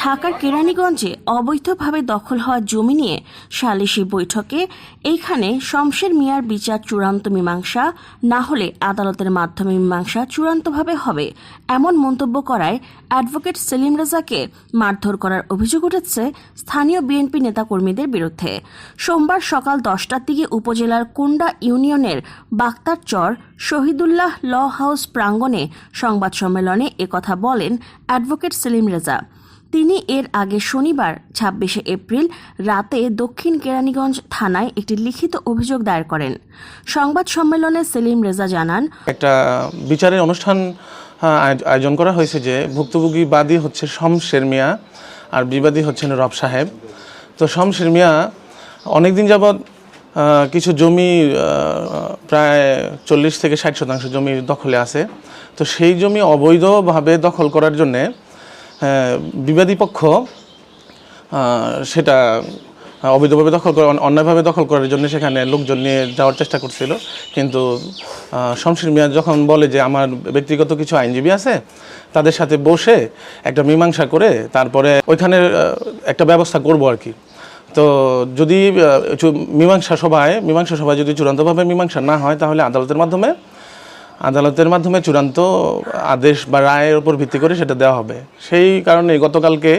ঢাকার কেরানীগঞ্জে অবৈধভাবে দখল হওয়া জমি নিয়ে সালিশি বৈঠকে এইখানে শমশের মিয়ার বিচার চূড়ান্ত মীমাংসা, না হলে আদালতের মাধ্যমে মীমাংসা চূড়ান্তভাবে হবে, এমন মন্তব্য করায় অ্যাডভোকেট সেলিম রেজাকে মারধর করার অভিযোগ উঠেছে স্থানীয় বিএনপি নেতাকর্মীদের বিরুদ্ধে। সোমবার সকাল দশটার দিকে উপজেলার কুন্ডা ইউনিয়নের বাক্তার চর শহীদুল্লাহ ল হাউস প্রাঙ্গণে সংবাদ সম্মেলনে একথা বলেন অ্যাডভোকেট সেলিম রেজা। তিনি এর আগে শনিবার, ছাব্বিশে এপ্রিল, রাতে দক্ষিণ কেরানীগঞ্জ থানায় একটি লিখিত অভিযোগ দায়ের করেন। সংবাদ সম্মেলনে সেলিম রেজা জানান, একটা বিচারের অনুষ্ঠান আয়োজন করা হয়েছে যে ভুক্তভোগী বাদী হচ্ছে শমশের মিয়া আর বিবাদী হচ্ছেন রব সাহেব। তো শমশের মিয়া অনেকদিন যাবৎ কিছু জমি প্রায় চল্লিশ থেকে ষাট শতাংশ জমি দখলে আছে। তো সেই জমি অবৈধভাবে দখল করার জন্যে বিবাদী পক্ষ সেটা অবৈধভাবে দখল করে অন্যায়ভাবে দখল করার জন্য সেখানে লোকজন নিয়ে যাওয়ার চেষ্টা করছিল। কিন্তু শমশের মিয়া যখন বলে যে আমার ব্যক্তিগত কিছু আইনজীবী আছে, তাদের সাথে বসে একটা মীমাংসা করে তারপরে ওইখানে একটা ব্যবস্থা করব আর কি। তো যদি মীমাংসা সভায় মীমাংসা সভায় যদি চূড়ান্তভাবে মীমাংসা না হয় তাহলে আদালতের মাধ্যমে আদালতের মাধ্যমে চূড়ান্ত আদেশ বা রায়ের উপর ভিত্তি করে সেটা দেওয়া হবে। সেই কারণে গতকালকে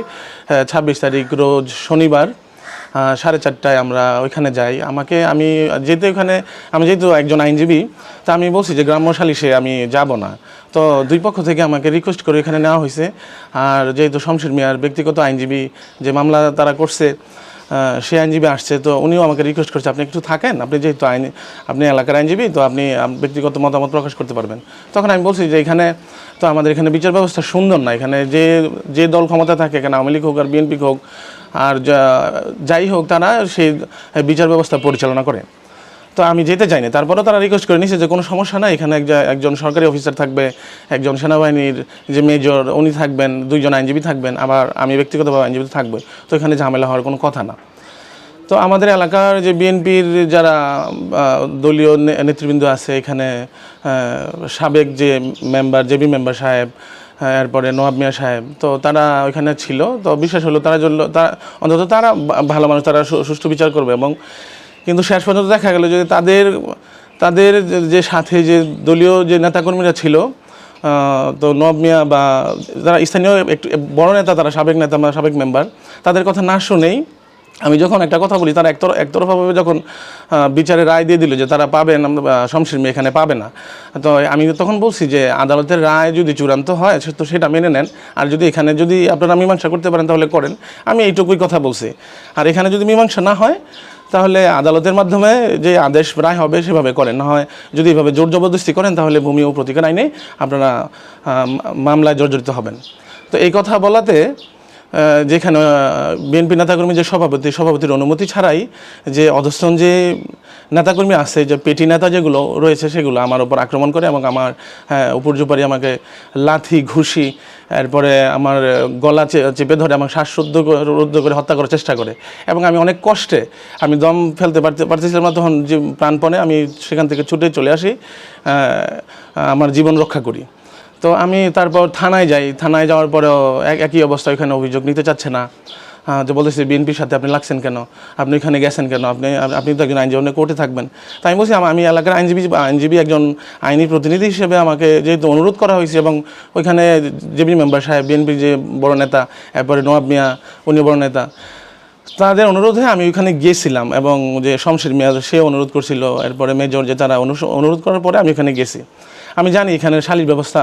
ছাব্বিশ তারিখ রোজ শনিবার সাড়ে চারটায় আমরা ওইখানে যাই। আমাকে আমি যেহেতু ওখানে আমি যেহেতু একজন আইনজীবী, তা আমি বলছি যে গ্রাম্য সালিশে আমি যাব না। তো দুই পক্ষ থেকে আমাকে রিকোয়েস্ট করে এখানে নেওয়া হয়েছে আর যেহেতু শমশের মিয়ার ব্যক্তিগত আইনজীবী যে মামলা তারা করছে সে আইনজীবী আসছে, তো উনিও আমাকে রিকোয়েস্ট করছে, আপনি একটু থাকেন, আপনি যেহেতু আইন, আপনি এলাকার আইনজীবী, তো আপনি ব্যক্তিগত মতামত প্রকাশ করতে পারবেন। তখন আমি বলছি যে এখানে, তো আমাদের এখানে বিচার ব্যবস্থা সুন্দর না, এখানে যে যে দল ক্ষমতা থাকে, এখানে আওয়ামী লীগ হোক আর বিএনপি হোক, আর যাই হোক তারা সেই বিচার ব্যবস্থা পরিচালনা করে। তো আমি যেতে চাইনি। তারপরেও তারা রিকোয়েস্ট করে নিছে যে, কোনো সমস্যা নাই, এখানে একজন সরকারি অফিসার থাকবে, একজন সেনাবাহিনীর যে মেজর উনি থাকবেন, দুইজন আইনজীবী থাকবেন, আবার আমি ব্যক্তিগতভাবে আইনজীবী থাকবে তো এখানে ঝামেলা হওয়ার কোনো কথা না। তো আমাদের এলাকার যে বিএনপির যারা দলীয় নেতৃবৃন্দ আছে, এখানে সাবেক যে মেম্বার জেবি মেম্বার সাহেব এরপরে নওয়াব মিয়া সাহেব, তো তারা ওইখানে ছিল। তো বিশ্বাস হলো তারা জন্য তারা অন্তত তারা ভালো মানুষ, তারা সুষ্ঠু বিচার করবে এবং কিন্তু শেষ পর্যন্ত দেখা গেল যে তাদের তাদের যে- সাথে যে দলীয় যে নেতাকর্মীরা ছিল তো নব মিয়া বা যারা স্থানীয় একটু বড় নেতা তারা সাবেক নেতা বা সাবেক মেম্বার তাদের কথা না শুনেই আমি যখন একটা কথা বলি তারা একতর একতরফাভাবে যখন বিচারে রায় দিয়ে দিল যে তারা পাবেন আহ, মেয়ে এখানে পাবে না। তো আমি তখন বলছি যে আদালতের রায় যদি চূড়ান্ত হয় তো সেটা মেনে নেন। আর যদি এখানে যদি আপনারা মীমাংসা করতে পারেন তাহলে করেন। আমি এইটুকুই কথা বলছি। আর এখানে যদি মীমাংসা না হয় তাহলে আদালতের মাধ্যমে যে আদেশ রায় হবে সেভাবে করেন। না হয় যদি এভাবে জোর জবরদস্তি করেন, তাহলে ভূমি ও প্রতিকার আইনে আপনারা মামলায় জর্জরিত হবেন। তো এই কথা বলাতে যেখানে বিএনপি নেতাকর্মী যে সভাপতি সভাপতির অনুমতি ছাড়াই যে অধস্তন যে নেতাকর্মী আছে যে পেটি নেতা যেগুলো রয়েছে সেগুলো আমার উপর আক্রমণ করে এবং আমার হ্যাঁ, উপর্যুপারি আমাকে লাথি ঘুষি এরপরে আমার গলা চেপে ধরে আমার শ্বাসরুদ্ধ রুদ্ধ করে হত্যা করার চেষ্টা করে। এবং আমি অনেক কষ্টে আমি দম ফেলতে পারতে পারতেছিলাম না তখন যে প্রাণপণে আমি সেখান থেকে ছুটে চলে আসি আমার জীবন রক্ষা করি। তো আমি তারপর থানায় যাই। থানায় যাওয়ার পরেও এক- একই অবস্থা, ওইখানে অভিযোগ নিতে চাচ্ছে না। তো বলতেছি বিএনপির সাথে আপনি লাগছেন কেন? আপনি ওইখানে গেছেন কেন? আপনি আপনি তো একজন আইনজীবী, কোর্টে থাকবেন। তাই আমি বলছি, আম- এলাকার আইনজীবী আইনজীবী একজন আইনি প্রতিনিধি হিসেবে আমাকে যেহেতু অনুরোধ করা হয়েছে এবং ওইখানে জেবি মেম্বার সাহেব, বিএনপির যে বড় নেতা, এরপরে নওয়াব মিয়া উনি বড় নেতা, তাদের অনুরোধে আমি ওইখানে গিয়েছিলাম এবং যে শমশের মিয়া, সে অনুরোধ করছিল। এরপরে মেজর যে তারা অনুরোধ করার পরে আমি ওখানে গেছি। আমি জানি এখানে শালির ব্যবস্থা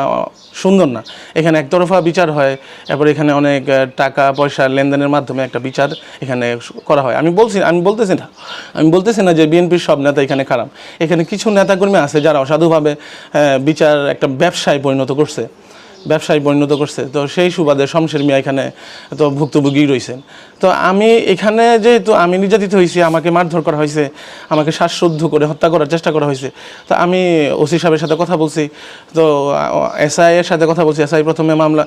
সুন্দর না। এখানে একতরফা বিচার হয়, এরপর এখানে অনেক টাকা, পয়সা লেনদেনের মাধ্যমে একটা বিচার এখানে করা হয়। আমি বলছি, আমি বলতেছি না। আমি বলতেছি না যে বিএনপির সব নেতা এখানে খারাপ। এখানে কিছু নেতাকর্মী আছে যারা অসাধুভাবে বিচার একটা ব্যবসায় পরিণত করছে। ব্যবসায় পরিণত করছে। তো সেই সুবাদে শমশের মিয়া এখানে তো ভুক্তভোগী রয়েছেন তো আমি এখানে যেহেতু আমি নির্যাতিত হয়েছি, আমাকে মারধর করা হয়েছে, আমাকে শ্বাসরুদ্ধ করে হত্যা করার চেষ্টা করা হয়েছে, তো আমি ওসি সাহেবের সাথে কথা বলছি। তো এসআই এর সাথে কথা বলছি। এসআই প্রথমে মামলা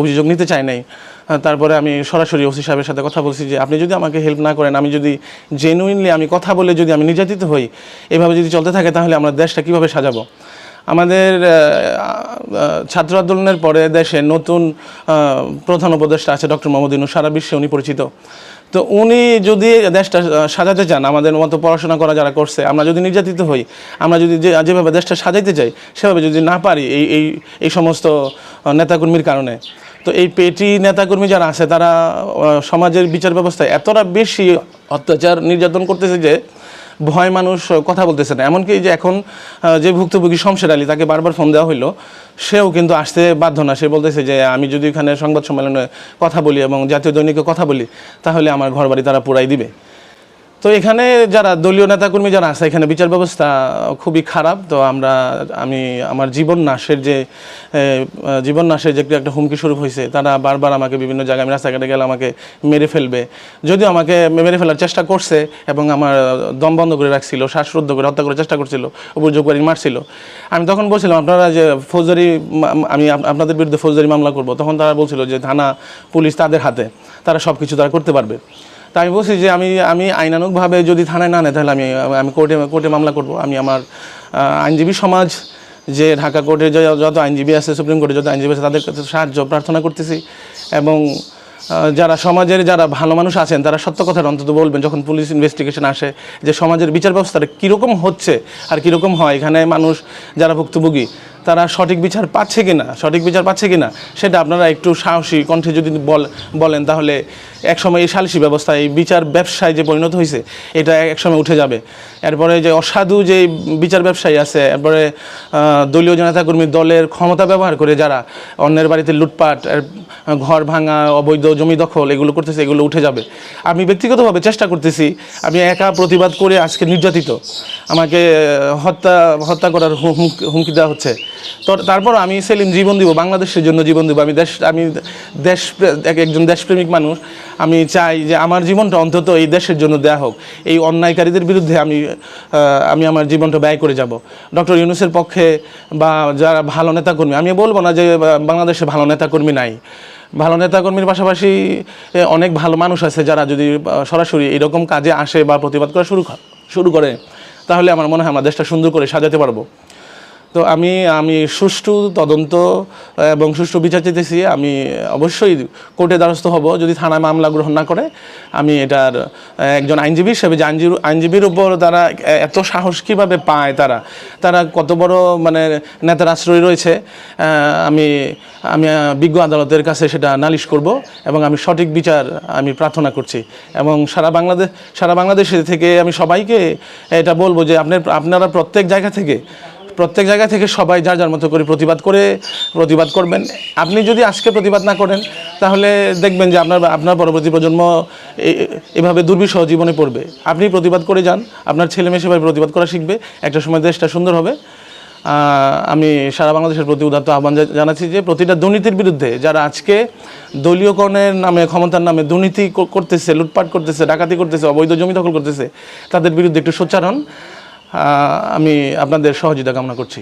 অভিযোগ নিতে চায় নাই। তারপরে আমি সরাসরি ওসি সাহেবের সাথে কথা বলছি যে, আপনি যদি আমাকে হেল্প না করেন, আমি যদি জেনুইনলি আমি কথা বলে যদি আমি নির্যাতিত হই, এভাবে যদি চলতে থাকে, তাহলে আমরা দেশটা কীভাবে সাজাবো? আমাদের ছাত্র আন্দোলনের পরে দেশে নতুন প্রধান উপদেষ্টা আছে ডক্টর মোহাম্মদ ইউনূস, সারা বিশ্বে উনি পরিচিত। তো উনি যদি দেশটা সাজাতে চান, আমাদের মতো পড়াশোনা করা যারা করছে, আমরা যদি নির্যাতিত হই, আমরা যদি যেভাবে দেশটা সাজাইতে চাই, সেভাবে যদি না পারি এই এই এই সমস্ত নেতাকর্মীর কারণে। তো এই পেটি নেতাকর্মী যারা আছে, তারা সমাজের বিচার ব্যবস্থায় এতটা বেশি অত্যাচার নির্যাতন করতেছে যে ভয় মানুষ কথা বলতেছে না। এমনকি যে এখন যে ভুক্তভোগী শমশের আলী, তাকে বারবার ফোন দেওয়া হইল, সেও কিন্তু আসতে বাধ্য না। সে বলতেছে যে, আমি যদি এখানে সংবাদ সম্মেলনে কথা বলি এবং জাতীয় দৈনিকে কথা বলি, তাহলে আমার ঘর বাড়ি তারা পুরাই দিবে। তো এখানে যারা দলীয় নেতাকর্মী যারা আছে, এখানে বিচার ব্যবস্থা খুবই খারাপ। তো আমরা, আমি, আমার জীবন নাশের যে জীবন নাশের যে একটা হুমকি স্বরূপ হয়েছে, তারা বারবার আমাকে বিভিন্ন জায়গায়, আমি রাস্তাঘাটে গেলে আমাকে মেরে ফেলবে। যদিও আমাকে মেরে ফেলার চেষ্টা করছে এবং আমার দম বন্ধ করে রাখছিল শ্বাসরুদ্ধ করে, হত্যা করার চেষ্টা করছিল উপযোগকারী মারছিল। আমি তখন বলছিলাম, আপনারা যে ফৌজদারি আমি আপনাদের বিরুদ্ধে ফৌজদারি মামলা করব। তখন তারা বলছিল যে, থানা, পুলিশ তাদের হাতে, তারা সব কিছু তারা করতে পারবে। তাই আমি বলছি যে আমি আমি আইনানুকভাবে যদি থানায় না নেয়, তাহলে আমি আমি কোর্টে কোর্টে মামলা করব। আমি আমার আইনজীবী সমাজ, যে ঢাকা কোর্টে যত আইনজীবী আছে, সুপ্রিম কোর্টে যত আইনজীবী আছে, তাদের কাছে সাহায্য, প্রার্থনা করতেছি। এবং যারা সমাজের যারা ভালো মানুষ আছেন, তারা সত্য কথাটা অন্তত বলবেন, যখন পুলিশ ইনভেস্টিগেশন আসে, যে সমাজের বিচার ব্যবস্থাটা কীরকম হচ্ছে আর কীরকম হয়। এখানে মানুষ, যারা ভুক্তভোগী তারা সঠিক বিচার পাচ্ছে কিনা, সঠিক বিচার পাচ্ছে কিনা, সেটা আপনারা একটু সাহসী কণ্ঠে যদি বল, বলেন, তাহলে একসময় এই সালিসি ব্যবস্থা এই বিচার ব্যবসায় যে পরিণত হয়েছে এটা একসময় উঠে যাবে। এরপরে যে অসাধু যে বিচার ব্যবসায়ী আছে, এরপরে দলীয় জনতাকর্মী দলের ক্ষমতা ব্যবহার করে যারা অন্যের বাড়িতে লুটপাট ঘর ভাঙা, অবৈধ জমি দখল এগুলো করতেছে, এগুলো উঠে যাবে। আমি ব্যক্তিগতভাবে চেষ্টা করতেছি, আমি একা প্রতিবাদ করে আজকে নির্যাতিত। আমাকে, হত্যা হত্যা করার হুম- হুমকি- হুমকি দেওয়া হচ্ছে। তো তারপর আমি সেলিম জীবন দিব, বাংলাদেশের জন্য জীবন দিব। আমি দেশ আমি দেশ এক- একজন দেশপ্রেমিক মানুষ। আমি চাই যে আমার জীবনটা অন্তত এই দেশের জন্য দেয়া হোক। এই অন্যায়কারীদের বিরুদ্ধে আমি আমি আমার জীবনটা ব্যয় করে যাব। ডক্টর ইউনুসের পক্ষে বা যারা ভালো নেতাকর্মী আমি বলব না যে বাংলাদেশে ভালো নেতাকর্মী নাই। ভালো নেতাকর্মীর পাশাপাশি অনেক ভালো মানুষ আছে যারা যদি সরাসরি এরকম কাজে আসে বা প্রতিবাদ করা শুরু শুরু করে, তাহলে আমার মনে হয় আমরা দেশটা সুন্দর করে সাজাতে পারব। তো আমি আমি সুষ্ঠু তদন্ত, এবং সুষ্ঠু বিচার চাইতেছি। আমি অবশ্যই কোর্টে দ্বারস্থ হব যদি থানায় মামলা গ্রহণ না করে। আমি এটার, একজন আইনজীবী হিসেবে যে আইনজীবী, আইনজীবীর উপর তারা এত সাহস কীভাবে পায় তারা তারা কত বড় মানে নেতার আশ্রয় রয়েছে আমি আমি বিজ্ঞ আদালতের কাছে সেটা নালিশ করব এবং আমি সঠিক বিচার আমি প্রার্থনা করছি। এবং সারা বাংলাদেশ সারা বাংলাদেশ থেকে আমি সবাইকে এটা বলব যে আপনার, আপনারা প্রত্যেক জায়গা থেকে প্রত্যেক জায়গা থেকে সবাই যার যার মতো করে প্রতিবাদ করে প্রতিবাদ করবেন। আপনি যদি আজকে প্রতিবাদ না করেন তাহলে দেখবেন যে আপনার আপনার পরবর্তী প্রজন্ম এভাবে দুর্বিষহ জীবনে পড়বে। আপনি প্রতিবাদ করে যান আপনার ছেলে মেয়ে সেভাবে প্রতিবাদ করা শিখবে। একটা সময় দেশটা সুন্দর হবে। আমি সারা বাংলাদেশের প্রতি উদাত্ত আহ্বান জানাচ্ছি যে প্রতিটা দুর্নীতির বিরুদ্ধে যারা আজকে দলীয়করণের নামে ক্ষমতার নামে দুর্নীতি করতেছে লুটপাট করতেছে ডাকাতি করতেছে অবৈধ জমি দখল করতেছে তাদের বিরুদ্ধে একটু সোচ্চার হন। আহ, আমি আপনাদের সহযোগিতা কামনা করছি।